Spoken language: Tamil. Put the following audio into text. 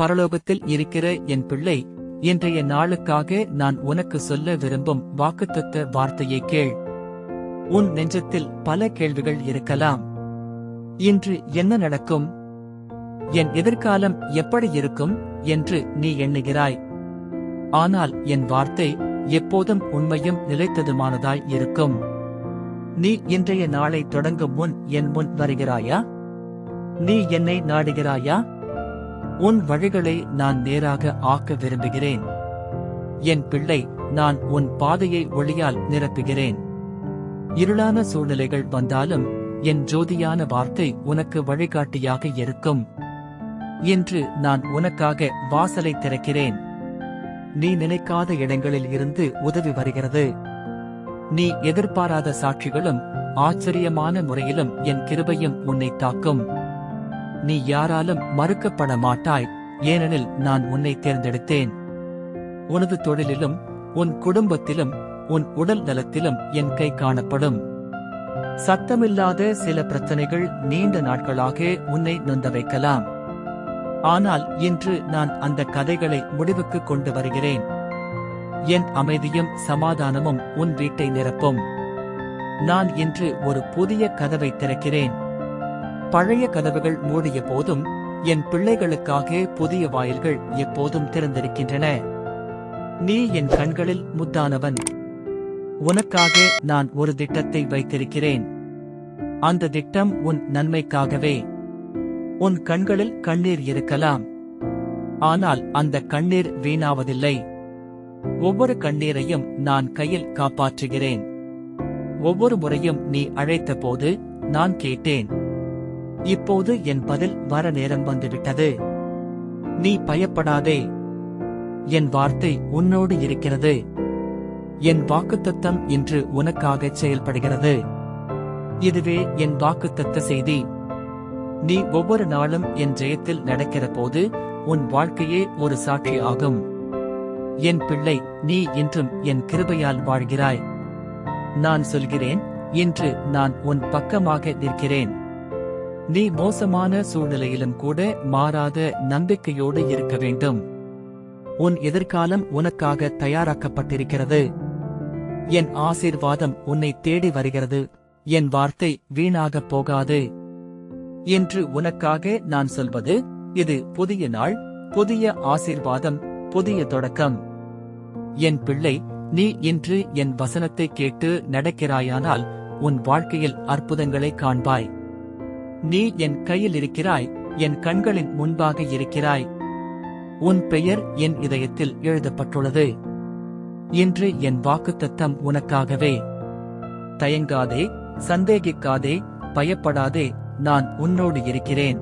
பரலோகத்தில் இருக்கிற என் பிள்ளை இன்றைய நாளுக்காக நான் உனக்கு சொல்ல விரும்பும் வாக்குத்தத்த வார்த்தையை கேள். உன் நெஞ்சத்தில் பல கேள்விகள் இருக்கலாம். இன்று என்ன நடக்கும்? என் எதிர்காலம் எப்படி இருக்கும் என்று நீ எண்ணுகிறாய். ஆனால் என் வார்த்தை எப்போதும் உண்மையும் நிலைத்ததுமானதாய் இருக்கும். நீ இன்றைய நாளை தொடங்கும் முன் என் முன் வருகிறாயா? நீ என்னை நாடுகிறாயா? உன் வழிகளை நான் நேராக ஆக்க விரும்புகிறேன். என் பிள்ளை நான் உன் பாதையை ஒளியால் நிரப்புகிறேன். இருளான சூழ்நிலைகள் வந்தாலும் என் ஜோதியான வார்த்தை உனக்கு வழிகாட்டியாக இருக்கும். இன்று நான் உனக்காக வாசலை திறக்கிறேன். நீ நினைக்காத இடங்களில் இருந்து உதவி வருகிறது. நீ எதிர்பாராத சாட்சிகளும் ஆச்சரியமான முறையிலும் என் கிருபையும் உன்னை தாக்கும். நீ யாராலும் மறுக்கப்பட மாட்டாய் ஏனெனில் நான் உன்னை தேர்ந்தெடுத்தேன். உனது தொழிலிலும் உன் குடும்பத்திலும் உன் உடல் நலத்திலும் என் கை காணப்படும். சத்தமில்லாத சில பிரச்சனைகள் நீண்ட நாட்களாக உன்னை நொந்த வைக்கலாம் ஆனால் இன்று நான் அந்த கதைகளை முடிவுக்கு கொண்டு வருகிறேன். என் அமைதியும் சமாதானமும் உன் வீட்டை நிரப்பும். நான் இன்று ஒரு புதிய கதவை திறக்கிறேன். பழைய கதவுகள் மூடிய போதும் என் பிள்ளைகளுக்காக புதிய வாயில்கள் எப்போதும் திறந்திருக்கின்றன. நீ என் கண்களில் முத்தானவன். உனக்காக நான் ஒரு திட்டத்தை வைத்திருக்கிறேன். அந்த திட்டம் உன் நன்மைக்காகவே. உன் கண்களில் கண்ணீர் இருக்கலாம். ஆனால் அந்த கண்ணீர் வீணாவதில்லை. ஒவ்வொரு கண்ணீரையும் நான் கையில் காப்பாற்றுகிறேன். ஒவ்வொரு முறையும் நீ அழைத்த போது நான் கேட்டேன். இப்போது என் பதில் வர நேரம் வந்துவிட்டது. நீ பயப்படாதே. என் வார்த்தை உன்னோடு இருக்கிறது. என் வாக்குத்தத்தம் இன்று உனக்காக செயல்படுகிறது. இதுவே என் வாக்குத்தத்த செய்தி. நீ ஒவ்வொரு நாளும் என் ஜெயத்தில் நடக்கிற போது உன் வாழ்க்கையே ஒரு சாட்சி ஆகும். என் பிள்ளை நீ இன்றும் என் கிருபையால் வாழ்கிறாய். நான் சொல்கிறேன் இன்று நான் உன் பக்கமாக நிற்கிறேன். நீ மோசமான சூழ்நிலையிலும் கூட மாறாத நம்பிக்கையோடு இருக்க வேண்டும். உன் எதிர்காலம் உனக்காக தயாராக்கப்பட்டிருக்கிறது. என் ஆசீர்வாதம் உன்னை தேடி வருகிறது. என் வார்த்தை வீணாகப் போகாது. என்று உனக்காக நான் சொல்வது இது புதிய நாள் புதிய ஆசீர்வாதம் புதிய தொடக்கம். என் பிள்ளை நீ இன்று என் வசனத்தை கேட்டு நடக்கிறாயானால் உன் வாழ்க்கையில் அற்புதங்களை காண்பாய். நீ என் கையில் இருக்கிறாய் என் கண்களின் முன்பாக இருக்கிறாய். உன் பெயர் என் இதயத்தில் எழுதப்பட்டுள்ளது. இன்று என் வாக்குத்தத்தம் உனக்காகவே. தயங்காதே சந்தேகிக்காதே பயப்படாதே நான் உன்னோடு இருக்கிறேன்.